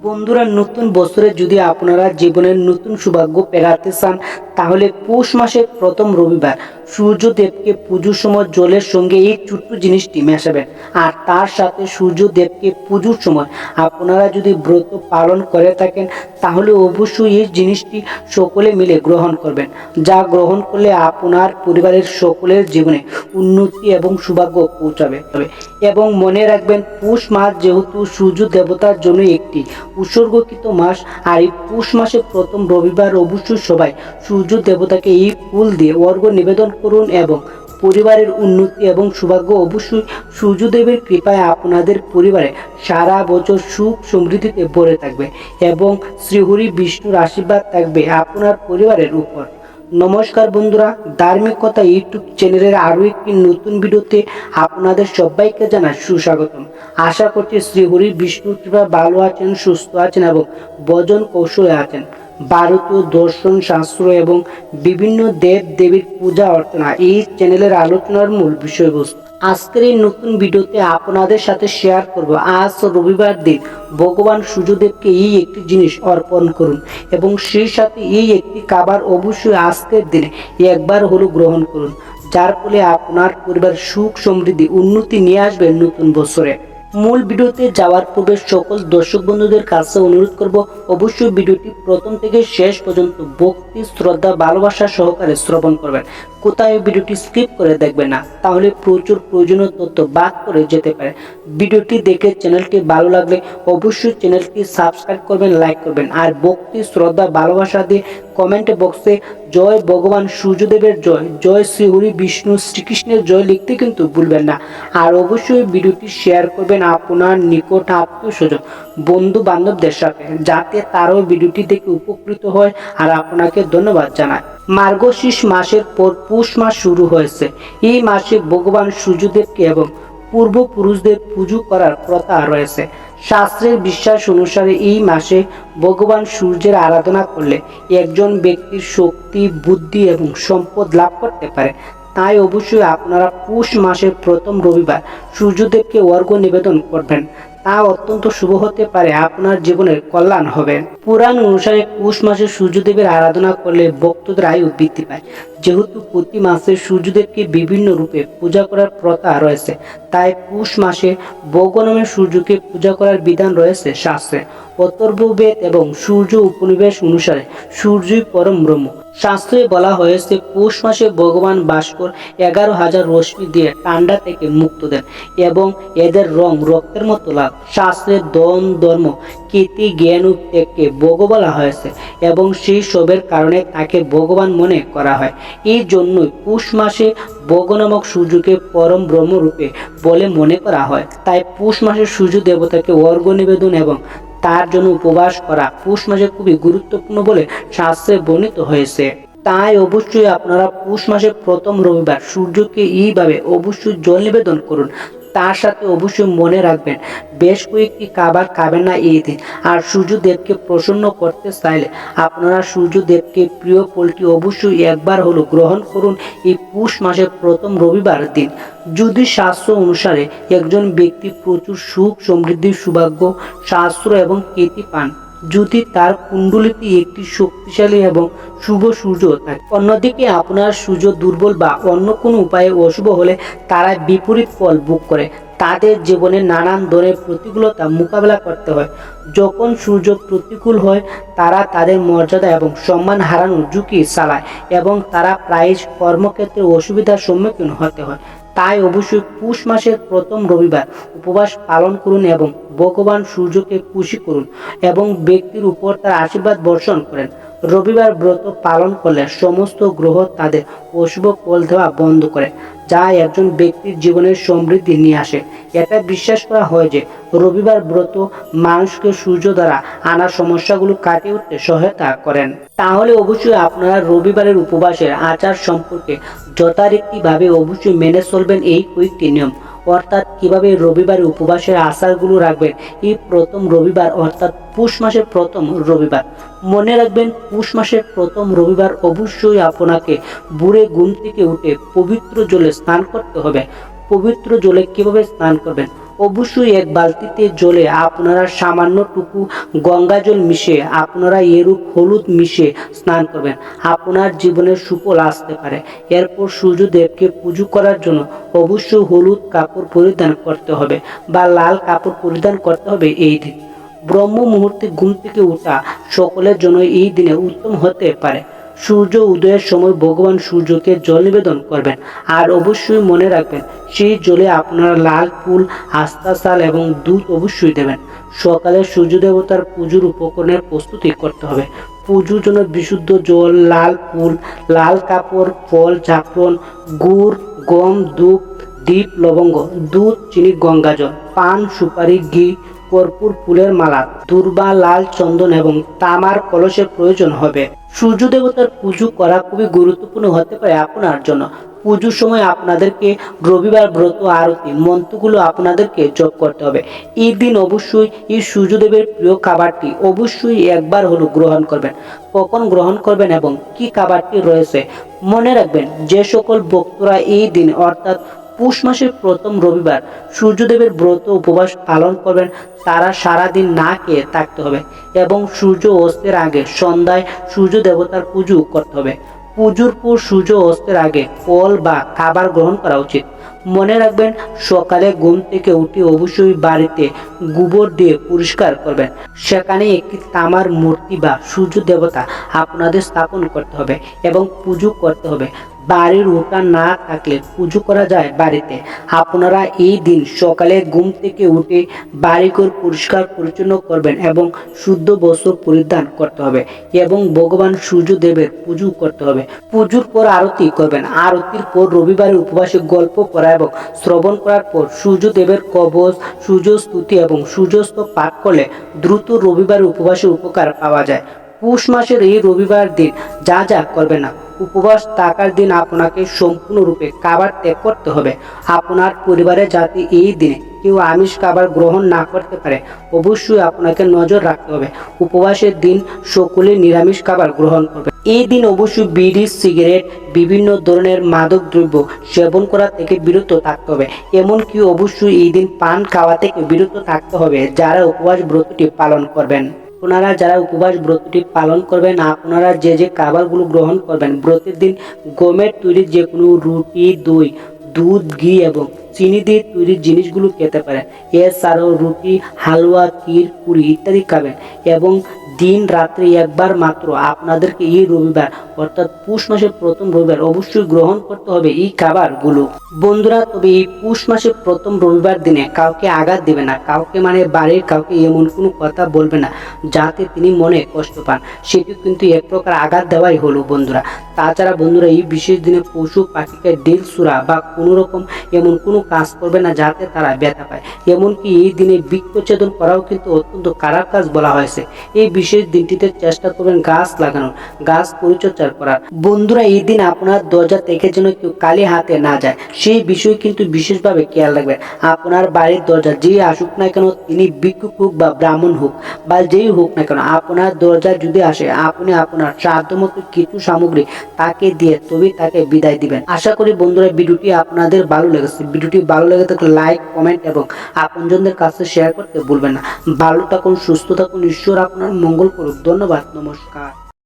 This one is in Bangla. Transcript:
বন্ধুরা, নতুন বছরে যদি আপনারা জীবনের নতুন সৌভাগ্য পেরাতে চান, তাহলে পৌষ মাসের প্রথম রবিবার সূর্যদেবকে পুজোর সময় জলের সঙ্গে এই ছোট্ট জিনিসটি মেশাবেন। আর তার সাথে সূর্যদেবকে পুজোর সময় আপনারা যদি ব্রত পালন করে থাকেন তাহলে অবশ্যই এই জিনিসটি সকলে মিলে গ্রহণ করবেন, যা গ্রহণ করলে আপনার পরিবারের সকলের জীবনে উন্নতি এবং সৌভাগ্য পৌঁছাবে। এবং মনে রাখবেন, পৌষ মাস যেহেতু সূর্য দেবতার জন্য একটি উৎসর্গকৃত মাস, আর এই পৌষ মাসের প্রথম রবিবার অবশ্যই সবাই সূর্য দেবতাকে এই ফুল দিয়ে অর্ঘ্য নিবেদন করুন এবং পরিবারের উন্নতি এবং সৌভাগ্য অবশ্যই সূর্যদেবের কৃপায় আপনাদের পরিবারে সারা বছর সুখ সমৃদ্ধিতে ভরে থাকবে এবং শ্রীহরি বিষ্ণুর আশীর্বাদ থাকবে আপনার পরিবারের উপর। নমস্কার বন্ধুরা, ধার্মিক কথা ইউটিউব চ্যানেলের আরও একটি নতুন ভিডিওতে আপনাদের সবাইকে জানাই সুস্বাগতম। আশা করছি শ্রীহরি বিষ্ণুর কৃপা ভালো আছেন, সুস্থ আছেন এবং বজন কৌশলে আছেন। ভারতীয় দর্শন শাস্ত্র এবং বিভিন্ন দেব দেবীর পূজা অর্চনা এই চ্যানেলের আলোচনার মূল বিষয়বস্তু। আজকের এই নতুন ভিডিওতে আপনাদের সাথে শেয়ার করব, আজ রবিবার দিন ভগবান সূর্যদেবকে এই একটি জিনিস অর্পণ করুন এবং সেই সাথে এই একটি খাবার অবশ্যই আজকের দিনে একবার হলো গ্রহণ করুন, যার ফলে আপনার পরিবার সুখ সমৃদ্ধি উন্নতি নিয়ে আসবে নতুন বছরে। মূল ভিডিওতে যাওয়ার পূর্বে সকল দর্শক বন্ধুদের কাছে অনুরোধ করব অবশ্যই ভিডিওটি প্রথম থেকে শেষ পর্যন্ত ভক্তি, শ্রদ্ধা, ভালোবাসা সহকারে শ্রবণ করবেন। কোথায় ভিডিওটি স্কিপ করে দেখবে না, তাহলে প্রচুর প্রয়োজনীয় তথ্য বাদ করে যেতে পারে। ভিডিওটি দেখে চ্যানেলটি ভালো লাগলে অবশ্যই চ্যানেলটি সাবস্ক্রাইব করবেন লাইক করবেন। আর ভক্তি, শ্রদ্ধা, ভালোবাসা দিয়ে কমেন্ট বক্সে জয় ভগবান সূর্যদেবের জয় জয় শ্রীহরি বিষ্ণু শ্রীকৃষ্ণের জয় লিখতে কিন্তু ভুলবেন না। আর অবশ্যই ভিডিওটি শেয়ার করবেন আপনার নিকট আত্মীয় স্বজন বন্ধু বান্ধবদের সাথে, যাতে তারাও ভিডিওটি দেখে উপকৃত হয়। আর আপনাকে ধন্যবাদ জানায় মার্গশীর্ষ মাসের পর পুষ মাস শুরু হয়েছে। এই মাসে ভগবান সূর্যদেবকে এবং পূর্বপুরুষদের পুজো করার প্রথা রয়েছে। শাস্ত্রের বিশ্বাস অনুসারে এই মাসে ভগবান সূর্যের আরাধনা করলে একজন ব্যক্তির শক্তি, বুদ্ধি এবং সম্পদ লাভ করতে পারে। তাই অবশ্যই আপনারা পুষ মাসের প্রথম রবিবার সূর্যদেবকে অর্ঘ্য নিবেদন করবেন। তা অত্যন্ত শুভ হতে পারে, আপনার জীবনের কল্যাণ হবে। পুরাণ অনুসারে পুষ মাসে সূর্যদেবের আরাধনা করলে ভক্তদের আয়ু বৃদ্ধি পায়। যেহেতু প্রতি মাসে সূর্যদেবকে বিভিন্ন রূপে পূজা করার প্রথা রয়েছে, তাই পুষ মাসে বৌগনমে সূর্যকে পূজা করার বিধান রয়েছে শাস্ত্রে। অতর্ববেদ এবং সূর্য উপনিবেশ অনুসারে সূর্যই পরম ব্রহ্ম। শাস্ত্রে বলা হয়েছে, পৌষ মাসে ভগবান ভাস্কর এগারো হাজার রশ্মি দিয়ে ঠান্ডা থেকে মুক্ত দেন এবং এদের রং রক্তের মতো লাল। শাস্ত্রের দন ধর্ম, কীর্তি, জ্ঞান থেকে ভোগ বলা হয়েছে এবং সেই সবের কারণে তাকে ভগবান মনে করা হয়। এই জন্যই পুষ মাসে বগ নামক সূর্যকে পরম ব্রহ্মরূপে বলে মনে করা হয়। তাই পৌষ মাসে সূর্য দেবতাকে অর্ঘ নিবেদন এবং তার জন্য উপবাস করা পুষ মাসে খুবই গুরুত্বপূর্ণ বলে শাস্ত্রে বর্ণিত হয়েছে। তাই অবশ্যই আপনারা পৌষ মাসের প্রথম রবিবার সূর্যকে এইভাবে অবশ্যই জল নিবেদন করুন। তার সাথে অবশ্যই মনে রাখবেন, বেশ কয়েকটি খাবার খাবেন না এই দিন আর সূর্যদেবকে প্রসন্ন করতে চাইলে আপনারা সূর্যদেবকে প্রিয় ফলটি অবশ্যই একবার হলো গ্রহণ করুন এই পুষ মাসের প্রথম রবিবার দিন। যদি শাস্ত্র অনুসারে একজন ব্যক্তি প্রচুর সুখ, সমৃদ্ধি, সৌভাগ্য, শাস্ত্র এবং কীর্তি পান যদি তার কুণ্ডলিতে একটি শক্তিশালী এবং শুভ সূর্য থাকে। অন্যদিকে আপনার সূর্য দুর্বল বা অন্য কোনো উপায়ে অশুভ হলে তারা বিপরীত ফল ভোগ করে। তাদের জীবনে নানান ধরনের প্রতিকূলতা মোকাবেলা করতে হয়। যখন সূর্য প্রতিকূল হয়, তারা তাদের মর্যাদা এবং সম্মান হারানোর ঝুঁকি চালায় এবং তারা প্রায় কর্মক্ষেত্রে অসুবিধার সম্মুখীন হতে হয়। তাই অবশ্যই পুষ মাসের প্রথম রবিবার উপবাস পালন করুন এবং ভগবান সূর্যকে খুশি করুন এবং ব্যক্তির উপর তার আশীর্বাদ বর্ষণ করেন। রবিবার ব্রত পালন করলে সমস্ত গ্রহ তাদের অশুভ ফল দেওয়া বন্ধ করে। যা একজন ব্যক্তির জীবনের সমৃদ্ধি নিয়ে আসে। এটা বিশ্বাস করা হয় যে, রবিবার ব্রত মানুষকে সূর্য দ্বারা আনা সমস্যাগুলো কাটিয়ে উঠতে সহায়তা করেন। তাহলে অবশ্যই আপনারা রবিবারের উপবাসের আচার সম্পর্কে যথারীতিভাবে অবশ্যই মেনে চলবেন এই কয়েকটি নিয়ম। অর্থাৎ কীভাবে রবিবারে উপবাসের আচারগুলো রাখবেন? এই প্রথম রবিবার, অর্থাৎ পুষ মাসের প্রথম রবিবার। মনে রাখবেন, পুষ মাসের প্রথম রবিবার অবশ্যই আপনাকে বুড়ে ঘুম থেকে উঠে পবিত্র জলে স্নান করতে হবে। পবিত্র জলে কীভাবে স্নান করবেন? অবশ্যই এক বালতিতে জলে আপনারা সামান্যটুকু গঙ্গা জল মিশে আপনারা এরূপ হলুদ মিশে স্নান করবেন। আপনার জীবনের সুফল আসতে পারে। এরপর সূর্যদেবকে পুজো করার জন্য অবশ্যই হলুদ কাপড় পরিধান করতে হবে বা লাল কাপড় পরিধান করতে হবে এই দিন। ব্রহ্ম মুহূর্তে ঘুম থেকে ওঠা সকলের জন্য এই দিনে উত্তম হতে পারে। সূর্য উদয়ের সময় ভগবান সূর্যকে জল নিবেদন করবেন। আর অবশ্যই মনে রাখবেন, সেই জলে আপনারা লাল ফুল, আস্তা, শাল এবং দুধ অবশ্যই দেবেন। সকালে সূর্য দেবতার পুজোর উপকরণের প্রস্তুতি করতে হবে। পুজোর জন্য বিশুদ্ধ জল, লাল ফুল, লাল কাপড়, ফল, জাফরন, গুড়, গম, দুধ, দ্বীপ, লবঙ্গ, দুধ, চিনি, গঙ্গা জল, পান, সুপারি, ঘি কর্পূর ফুলের মালা, দুর্বা, লাল চন্দন এবং তামার কলসের প্রয়োজন হবে। সূর্য দেবতার পুজো করা খুবই গুরুত্বপূর্ণ হতে পারে আপনার জন্য। পুজোর সময় আপনাদেরকে রবিবার ব্রত, আরতি, মন্ত্রগুলো আপনাদেরকে জপ করতে হবে। এই দিন অবশ্যই এই সূর্যদেবের প্রিয় খাবারটি অবশ্যই একবার হলো গ্রহণ করবেন। কখন গ্রহণ করবেন এবং কি খাবারটি রয়েছে মনে রাখবেন, যে সকল ভক্তরা এই দিন অর্থাৎ পুষ মাসের প্রথম রবিবার সূর্যদেবের ব্রত উপবাস পালন করবেন। তারা সারাদিন না খেয়ে থাকতে হবে এবং সূর্য অস্তের আগে সন্ধ্যায় সূর্য দেবতার পুজো করতে হবে। পুজোর পর সূর্য অস্তের আগে ফল বা খাবার গ্রহণ করা উচিত। মনে রাখবেন, সকালে ঘুম থেকে উঠে অবশ্যই বাড়িতে গোবর দিয়ে পরিষ্কার করবেন। সেখানে একটি তামার মূর্তি বা সূর্য দেবতা আপনাদের স্থাপন করতে হবে এবং পুজো করতে হবে। বাড়ির উঠান না থাকলে পুজো করা যায় বাড়িতে। আপনারা এই দিন সকালে ঘুম থেকে উঠে বাড়িঘর পরিষ্কার পরিচ্ছন্ন করবেন এবং শুদ্ধ বস্ত্র পরিধান করতে হবে এবং ভগবান সূর্যদেবের পুজো করতে হবে। পুজোর পর আরতি করবেন। আরতির পর রবিবারে উপবাসে গল্প করা এবং শ্রবণ করার পর সূর্যদেবের কবচ সূর্য স্তুতি এবং সূর্যস্ত পাঠ করলে দ্রুত রবিবারে উপবাসে উপকার পাওয়া যায়। পৌষ মাসের এই রবিবার দিন যা যা করবে না উপবাস থাকার দিন আপনাকে সম্পূর্ণরূপে খাবার ত্যাগ করতে হবে। আপনার পরিবারে যাতে এই দিনে কেউ আমিষ খাবার গ্রহণ না করতে পারে। অবশ্যই আপনাকে নজর রাখতে হবে। উপবাসের দিন সকলে নিরামিষ খাবার গ্রহণ করবে। এই দিন অবশ্যই বিড়ি, সিগারেট, বিভিন্ন ধরনের মাদক দ্রব্য সেবন করা থেকে বিরত থাকতে হবে। এমনকি অবশ্যই এই দিন পান খাওয়া থেকে বিরত থাকতে হবে। যারা উপবাস ব্রতটি পালন করবেন। আপনারা যারা উপবাস ব্রতটি পালন করবেন আপনারা যে যে খাবারগুলো গ্রহণ করবেন, ব্রতের দিন গমের তৈরি যে কোনো রুটি, দই, দুধ, ঘি এবং চিনি দিয়ে তৈরি জিনিসগুলো খেতে পারেন। এছাড়াও রুটি, হালুয়া ক্ষীর পুরি ইত্যাদি খাবেন এবং দিন রাত্রে একবার মাত্র। আপনাদেরকে এই রবিবার অর্থাৎ পুষ মাসের প্রথম রবিবার অবশ্যই গ্রহণ করতে হবে এই খাবারগুলো। বন্ধুরা, তবে এই পুষ মাসের প্রথম রবিবার দিনে কাউকে আঘাত দেবে না। কাউকে মানে বাড়ির কাউকে এমন কোনো কথা বলবে না, যাতে তিনি মনে কষ্ট পান। সেটি কিন্তু এক প্রকার আঘাত দেওয়াই হলো বন্ধুরা। তাছাড়া বন্ধুরা, এই বিশেষ দিনে পশু, পাখিকে ডিল, সুরা বা কোনো রকম এমন কোনো কাজ করবে না যাতে তারা ব্যথা পায়। এমনকি এই দিনে বৃক্ষচ্ছেদন করাও কিন্তু অত্যন্ত খারাপ কাজ বলা হয়েছে। এই বিশেষ দিনটিতে চেষ্টা করবেন গাছ লাগানোর। গাছ পরিচর্যা করার বন্ধুরা, এই দিন আপনার দরজা থেকে যেন কেউ কালি হাতে না যায়, সেই বিষয় কিন্তু বিশেষভাবে খেয়াল রাখবেন। আপনার বাড়ির দরজা যে আসুক না কেন, তিনি ভিক্ষুক হোক বা ব্রাহ্মণ হোক, বা যেই হোক না কেন, আপনার দরজা যদি আসে, আপনি আপনার সাধ্যমতো কিছু সামগ্রী তাকে দিয়ে তবে তাকে বিদায় দিবেন। আশা করি বন্ধুরা, ভিডিওটি আপনাদের ভালো লেগেছে। ভিডিওটি ভালো লেগে থাকলে লাইক, কমেন্ট এবং আপনজনদের কাছে শেয়ার করতে ভুলবেন না। ভালো থাকুন, সুস্থ থাকুন, ঈশ্বর আপনার মঙ্গল করুক। ধন্যবাদ, নমস্কার।